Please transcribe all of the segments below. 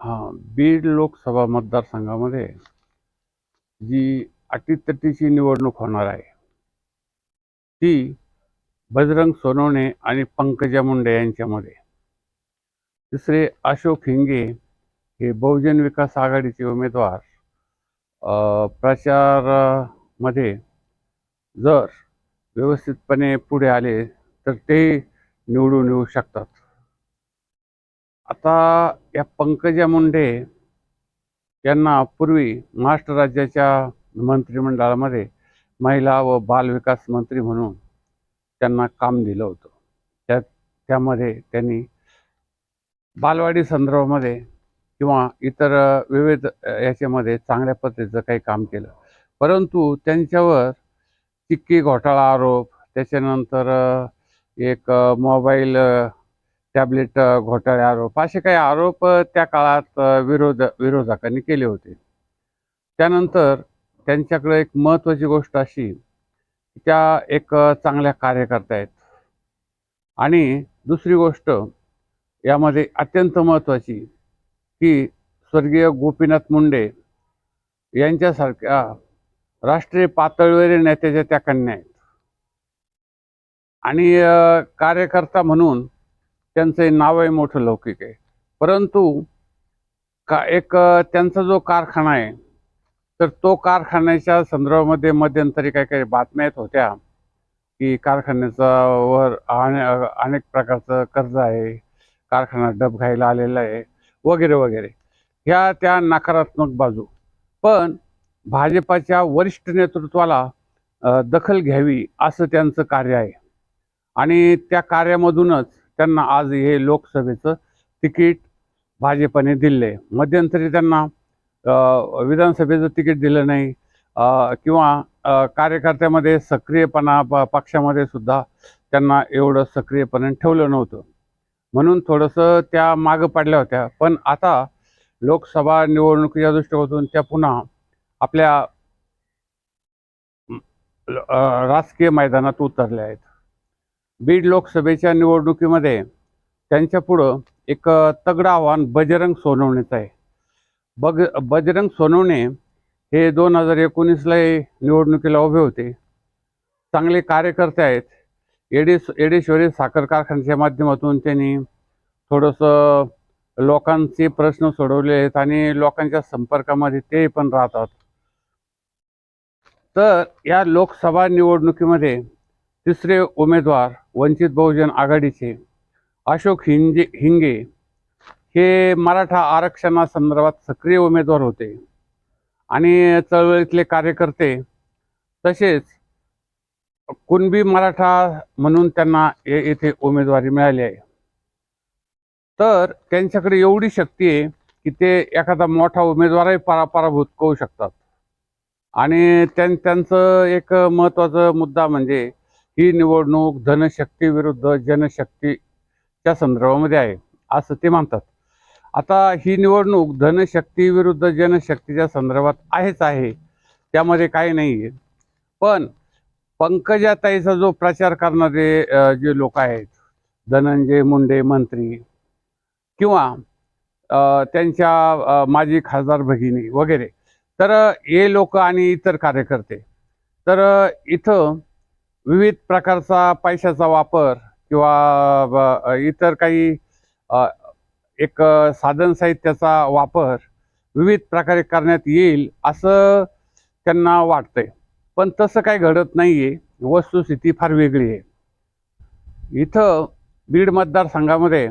हां बीड लोकसभा मतदारसंघामध्ये जी अटीतटीची निवडणूक होणार आहे ती बजरंग सोनवणे आणि पंकजा मुंडे यांच्यामध्ये. तिसरे अशोक हिंगे हे बहुजन विकास आघाडीचे उमेदवार प्रचारामध्ये जर व्यवस्थितपणे पुढे आले तर ते निवडून येऊ शकतात. आता या पंकजा मुंडे यांना पूर्वी महाराष्ट्र राज्याच्या मंत्रिमंडळामध्ये महिला व बालविकास मंत्री म्हणून त्यांना काम दिलं होतं. त्या त्यामध्ये त्यांनी बालवाडी संदर्भामध्ये किंवा इतर विविध याच्यामध्ये चांगल्या पद्धतीचं काही काम केलं. परंतु त्यांच्यावर चिक्की घोटाळा आरोप त्याच्यानंतर एक मोबाईल टॅबलेट घोटाळे आरोप असे काही आरोप त्या काळात विरोध विरोधकांनी केले होते. त्यानंतर त्यांच्याकडे एक महत्त्वाची गोष्ट अशी त्या एक चांगल्या कार्यकर्त्या आहेत. आणि दुसरी गोष्ट यामध्ये अत्यंत महत्त्वाची की स्वर्गीय गोपीनाथ मुंडे यांच्यासारख्या राष्ट्रीय पातळीवरील नेत्याच्या त्या कन्या आहेत. आणि कार्यकर्ता म्हणून त्यांचं नावही मोठं लौकिक आहे. परंतु का एक त्यांचा जो कारखाना आहे तर तो कारखान्याच्या संदर्भामध्ये मध्यंतरी काही काही बातम्या येत होत्या की कारखान्याचा वर अनेक प्रकारचं कर्ज आहे कारखाना डब घ्यायला आलेला आहे वगैरे वगैरे. ह्या त्या नकारात्मक बाजू. पण भाजपाच्या वरिष्ठ नेतृत्वाला दखल घ्यावी असं त्यांचं कार्य आहे. आणि त्या कार्यामधूनच त्यांना आज हे लोकसभेचं तिकीट भाजपने दिले मध्यंतरी त्यांना विधानसभेचं तिकीट दिलं नाही किंवा कार्यकर्त्यामध्ये सक्रियपणा प पक्षामध्ये सुद्धा त्यांना एवढं सक्रियपणे ठेवलं नव्हतं. म्हणून थोडंसं त्या मागं पडल्या होत्या. पण आता लोकसभा निवडणुकीच्या दृष्टिकोनातून त्या पुन्हा आपल्या राजकीय मैदानात उतरल्या आहेत. बीड लोकसभेच्या निवडणुकीमध्ये त्यांच्यापुढं एक तगडं आव्हान बजरंग सोनवणेचं आहे. बग बजरंग सोनवणे हे दोन हजार एकोणीसला निवडणुकीला उभे होते. चांगले कार्यकर्ते आहेत. एडेस एडेश्वरी साखर कारखान्याच्या माध्यमातून त्यांनी थोडंसं लोकांचे प्रश्न सोडवले आहेत आणि लोकांच्या संपर्कामध्ये ते पण राहतात. तर या लोकसभा निवडणुकीमध्ये तिसरे उमेदवार वंचित बहुजन आघाडीचे अशोक हिंजे हिंगे हे मराठा आरक्षणासंदर्भात सक्रिय उमेदवार होते. आणि चळवळीतले कार्यकर्ते तसेच कुणबी मराठा म्हणून त्यांना येथे उमेदवारी मिळाली आहे. तर त्यांच्याकडे एवढी शक्ती आहे की ते एखादा मोठा उमेदवारही परा पराभूत करू शकतात. आणि त्यां त्यांचं एक महत्त्वाचा मुद्दा म्हणजे ही निवडणूक धनशक्ती विरुद्ध जनशक्तीच्या संदर्भामध्ये आहे असं ते म्हणतात आता ही निवडणूक धनशक्ती विरुद्ध जनशक्तीच्या संदर्भात आहेच आहे त्यामध्ये काही नाही आहे पण पंकजाताईचा जो प्रचार करणारे जे लोक आहेत धनंजय मुंडे मंत्री किंवा त्यांच्या माजी खासदार भगिनी वगैरे तर हे लोक आणि इतर कार्यकर्ते तर इथं विविध प्रकारचा पैशाचा वापर किंवा ब- इतर काही एक साधन साहित्याचा वापर विविध प्रकारे करण्यात येईल असं त्यांना वाटतंय. पण तसं काही घडत नाही आहे वस्तुस्थिती फार वेगळी आहे. इथं बीड मतदारसंघामध्ये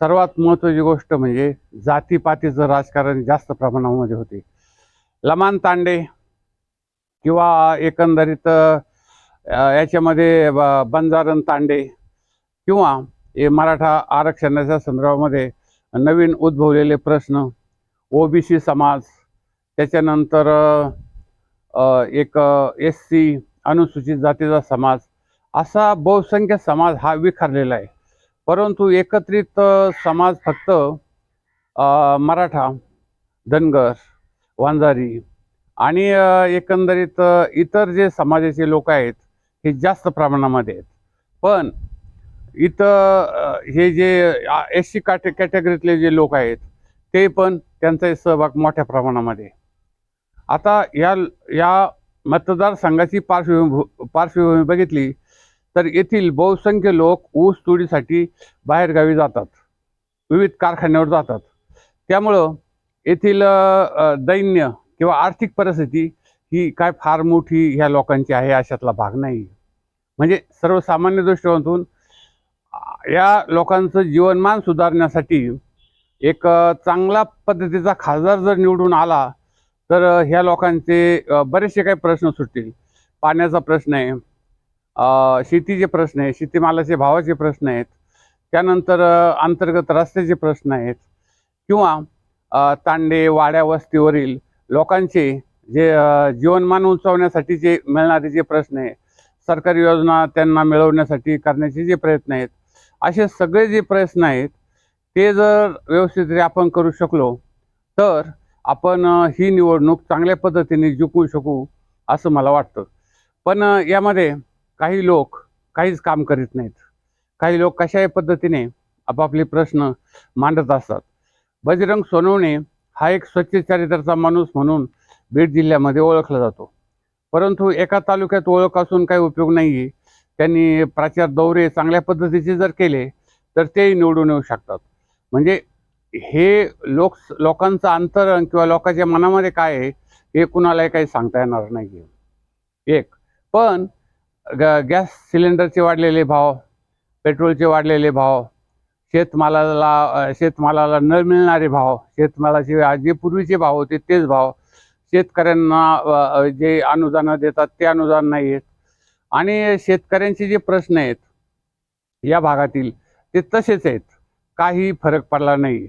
सर्वात महत्त्वाची गोष्ट म्हणजे जातीपातीचं राजकारण जास्त प्रमाणामध्ये होते. लमान तांडे किंवा एकंदरीत याच्यामध्ये ब- बंजारन तांडे किंवा हे मराठा आरक्षणाच्या संदर्भामध्ये नवीन उद्भवलेले प्रश्न ओबीसी समाज त्याच्यानंतर एक एस सी अनुसूचित जातीचा समाज असा बहुसंख्य समाज हा विखरलेला आहे. परंतु एकत्रित समाज फक्त मराठा धनगर वांजारी आणि एकंदरीत इतर जे समाजाचे लोक आहेत हे जास्त प्रमाणामध्ये आहेत. पण इथं हे जे एस सी काटे कॅटेगरीतले जे लोक आहेत ते पण त्यांचा सहभाग मोठ्या प्रमाणामध्ये आता या या मतदारसंघाची पार्श्वभूमी पार्श्वभूमी बघितली तर येथील बहुसंख्य लोक ऊस तोडीसाठी बाहेरगावी जातात. विविध कारखान्यावर जातात. त्यामुळं येथील दैन्य किंवा आर्थिक परिस्थिती ही काय फार मोठी ह्या लोकांची आहे अशातला भाग नाही. म्हणजे सर्वसामान्य दृष्टिकोनातून या लोकांचं जीवनमान सुधारण्यासाठी एक चांगला पद्धतीचा खासदार जर निवडून आला तर ह्या लोकांचे बरेचसे काही प्रश्न सुटतील. पाण्याचा प्रश्न आहे शेतीचे प्रश्न आहे शेतीमालाचे भावाचे प्रश्न आहेत. त्यानंतर अंतर्गत रस्त्याचे प्रश्न आहेत. किंवा तांडे वाड्या वस्तीवरील लोकांचे जे जीवनमान उंचावण्यासाठी जे मिळणारे जे प्रश्न आहे सरकारी योजना त्यांना मिळवण्यासाठी करण्याचे जे प्रयत्न आहेत असे सगळे जे प्रयत्न आहेत ते जर व्यवस्थितरित्या आपण करू शकलो तर आपण ही निवडणूक चांगल्या पद्धतीने जिंकू शकू असं मला वाटतं. पण यामध्ये काही लोक काहीच काम करीत नाहीत. काही लोक कशाही पद्धतीने आपापले प्रश्न मांडत असतात. बजरंग सोनवणे हा एक स्वच्छ चारित्र्याचा माणूस म्हणून बीड जिल्ह्यामध्ये ओळखला जातो. परंतु एका तालुक्यात ओळख असून काही उपयोग नाही आहे त्यांनी प्रचार दौरे चांगल्या पद्धतीचे जर केले तर तेही निवडून येऊ शकतात. म्हणजे हे लोक लोकांचं अंतरण किंवा लोकांच्या मनामध्ये काय आहे हे कुणालाही काही सांगता येणार नाही एक. पण गॅस सिलेंडरचे वाढलेले भाव पेट्रोलचे वाढलेले भाव शेतमालाला शेतमालाला न मिळणारे भाव शेतमालाचे जे पूर्वीचे भाव होते तेच भाव शेतकऱ्यांना जे अनुदानं देतात ते अनुदान नाही आहेत. आणि शेतकऱ्यांचे जे प्रश्न आहेत या भागातील ते तसेच आहेत. काही फरक पडला नाही.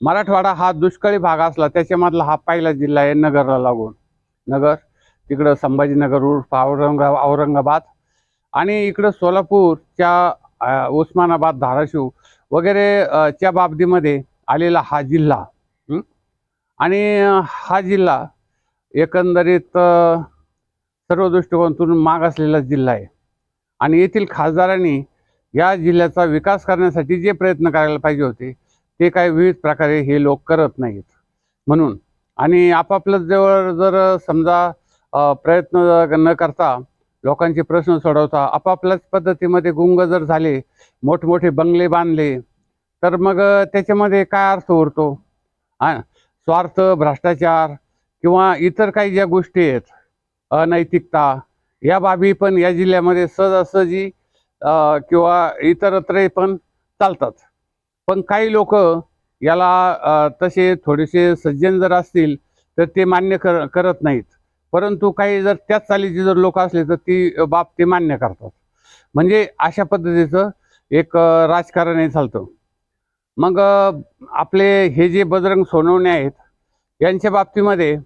मराठवाडा हा दुष्काळी भाग असला त्याच्यामधला हा पहिला जिल्हा आहे नगरला लागून. नगर तिकडं संभाजीनगर उर्फ औरंगा औरंगाबाद. आणि इकडं सोलापूरच्या उस्मानाबाद धाराशिव वगैरे च्या बाबतीमध्ये आलेला हा जिल्हा. आणि हा जिल्हा एकंदरीत सर्व दृष्टिकोनातून मागासलेला जिल्हा आहे. आणि येथील खासदारांनी या जिल्ह्याचा विकास करण्यासाठी जे प्रयत्न करायला पाहिजे होते ते काही विविध प्रकारे हे लोक करत नाहीत. म्हणून आणि आपापल्या जवळ जर समजा प्रयत्न न करता लोकांचे प्रश्न सोडवता आपापल्याच पद्धतीमध्ये गुंग जर झाले मोठमोठे बंगले बांधले तर मग त्याच्यामध्ये काय अर्थ उरतो? स्वार्थ भ्रष्टाचार किंवा इतर काही ज्या गोष्टी आहेत अनैतिकता या बाबी पण या जिल्ह्यामध्ये सहजासहजी किंवा इतरत्रही पण चालतात. पण काही लोक याला तसे थोडेसे सज्जन जर असतील तर ते मान्य कर करत नाहीत. परंतु काही जर त्याच चालीची जर लोक असले तर ती बाब ते मान्य करतात. म्हणजे अशा पद्धतीचं एक राजकारणही राजकारण चालतं. मग आपले हे जे बजरंग सोनवणे आहेत यांच्या बाबतीमध्ये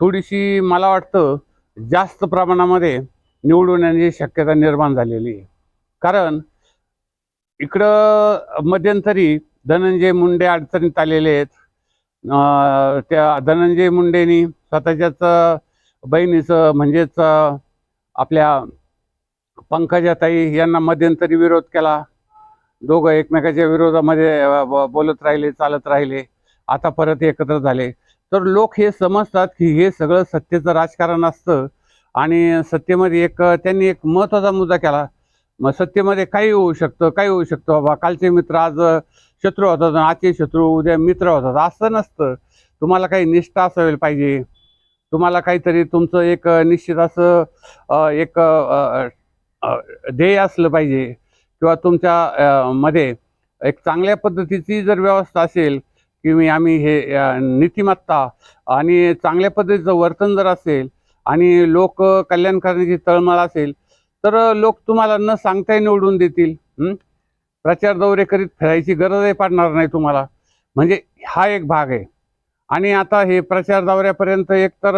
थोडीशी मला वाटतं जास्त प्रमाणामध्ये निवडून येण्याची शक्यता निर्माण झालेली आहे. कारण इकडं मध्यंतरी धनंजय मुंडे अडचणीत आलेले आहेत. त्या धनंजय मुंडेनी स्वतःच्याच बहिणीचं म्हणजेच आपल्या पंकजाताई यांना मध्यंतरी विरोध केला. दोघं एकमेकाच्या विरोधामध्ये बोलत राहिले चालत राहिले. आता परत एकत्र झाले. तर लोक हे समजतात की हे सगळं सत्तेचं राजकारण असतं. आणि सत्तेमध्ये एक त्यांनी एक महत्त्वाचा मुद्दा केला. मग सत्तेमध्ये काही होऊ शकतं? काही होऊ शकतं? बाबा कालचे मित्र आज शत्रू होतात आजचे शत्रू उद्या मित्र होतात. असं नसतं. तुम्हाला काही निष्ठा असावी पाहिजे. तुम्हाला काहीतरी तुमचं एक निश्चित असं एक ध्येय असलं पाहिजे. किंवा तुमच्या मध्ये एक चांगल्या पद्धतीची जर व्यवस्था असेल की मी आम्ही हे नीतिमत्ता आणि चांगल्या पद्धतीचं वर्तन जर असेल आणि लोक कल्याण करण्याची तळमळ असेल तर लोक तुम्हाला न सांगताही निवडून देतील. प्रचार दौरे करीत फिरायची गरजही पडणार नाही तुम्हाला. म्हणजे हा एक भाग आहे. आणि आता हे प्रचार दौऱ्यापर्यंत एक तर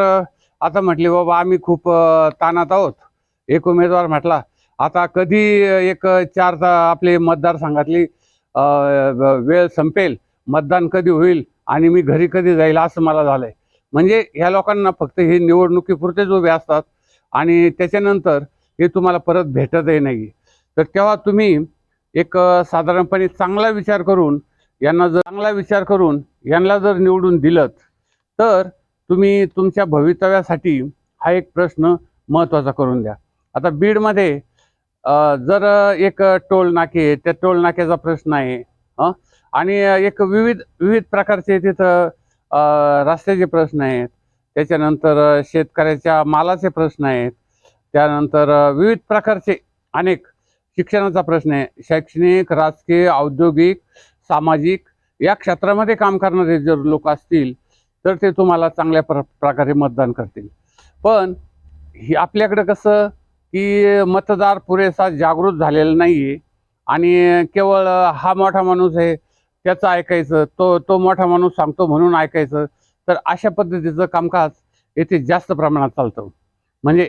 आता म्हटले बाबा आम्ही खूप तानात ताणात आहोत. एक उमेदवार म्हटला आता कधी एक चार ता- आपले मतदारसंघातली सांगातली वेळ संपेल मतदान कधी होईल आणि मी घरी कधी जाईल असं मला झालं आहे म्हणजे ह्या लोकांना फक्त हे निवडणुकीपुरतेच उभे असतात आणि त्याच्यानंतर हे तुम्हाला परत भेटतही नाही तर तेव्हा तुम्ही एक साधारणपणे चांगला विचार करून यांना जर चांगला विचार करून यांना जर निवडून दिलं तर तुम्ही तुमच्या भवितव्यासाठी हा एक प्रश्न महत्त्वाचा करून द्या. आता बीडमध्ये जर एक टोल नाके आहे, त्या टोल नाक्याचा प्रश्न आहे आणि एक विविध विविध प्रकारचे तिथं रस्त्याचे प्रश्न आहेत. त्याच्यानंतर शेतकऱ्याच्या मालाचे प्रश्न आहेत. त्यानंतर विविध प्रकारचे अनेक शिक्षणाचा प्रश्न आहे. शैक्षणिक राजकीय औद्योगिक सामाजिक या क्षेत्रामध्ये काम करणारे जर लोक असतील तर ते तुम्हाला चांगल्या प्र प्रकारे मतदान करतील. पण ही आपल्याकडं कसं की मतदार पुरेसा जागृत झालेला नाही आहे आणि केवळ हा मोठा माणूस आहे त्याचं ऐकायचं तो तो मोठा माणूस सांगतो म्हणून ऐकायचं. तर अशा पद्धतीचं कामकाज येथे जास्त प्रमाणात चालतं. म्हणजे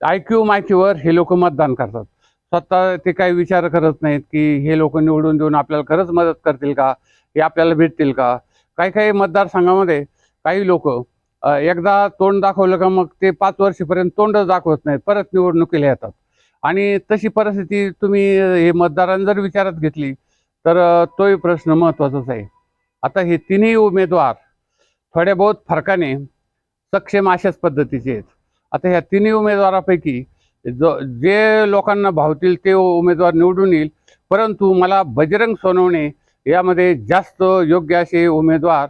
आय क्यू माहितीवर हे लोक मतदान करतात. स्वतः ते काही विचार करत नाहीत की हे लोक निवडून देऊन आपल्याला खरंच मदत करतील का? हे आपल्याला भेटतील का? काही काही मतदारसंघामध्ये काही लोक एकदा तोंड दाखवलं का मग ते पाच वर्षपर्यंत तोंडच दाखवत नाहीत. परत निवडणुकीला येतात. आणि तशी परिस्थिती तुम्ही हे मतदारांनी जर विचारात घेतली तर तोही प्रश्न महत्त्वाचाच आहे. आता हे तिन्ही उमेदवार थोड्या बहुत फरकाने सक्षम अशाच पद्धतीचे आहेत. आता ह्या तिन्ही उमेदवारापैकी जो जे लोकांना भावतील ते उमेदवार निवडून येईल. परंतु मला बजरंग सोनवणे यामध्ये जास्त योग्य असे उमेदवार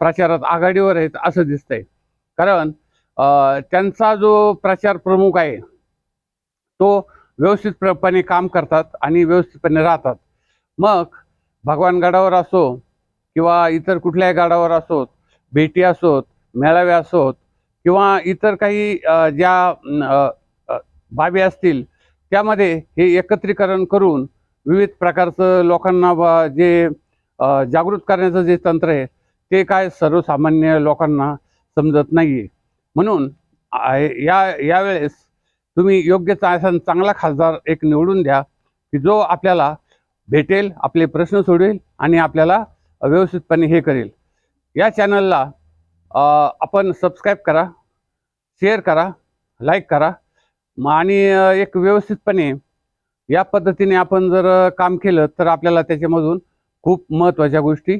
प्रचारात आघाडीवर आहेत असं दिसतंय. कारण त्यांचा जो प्रचार प्रमुख आहे तो व्यवस्थितपणे काम करतात आणि व्यवस्थितपणे राहतात. मग भगवान गडावर असो किंवा इतर कुठल्याही गडावर असोत भेटी असोत मेळावे असोत किंवा इतर काही ज्या बाबी असतील त्यामध्ये हे एकत्रीकरण करून विविध प्रकारचं लोकांना जे जागृत करण्याचं जे तंत्र आहे ते काय सर्वसामान्य लोकांना समजत नाही आहे म्हणून या यावेळेस तुम्ही योग्य चांगला खासदार एक निवडून द्या की जो आपल्याला भेटेल आपले प्रश्न सोडवेल आणि आपल्याला व्यवस्थितपणे हे करेल. या चॅनलला आपण सबस्क्राईब करा शेअर करा लाईक करा आणि एक व्यवस्थितपणे या पद्धतीने आपण जर काम केलं तर आपल्याला त्याच्यामधून खूप महत्त्वाच्या गोष्टी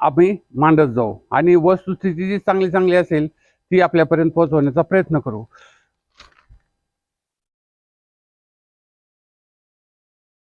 आम्ही मांडत जाऊ. आणि वस्तुस्थिती जी चांगली चांगली असेल ती आपल्यापर्यंत पोहोचवण्याचा प्रयत्न करू.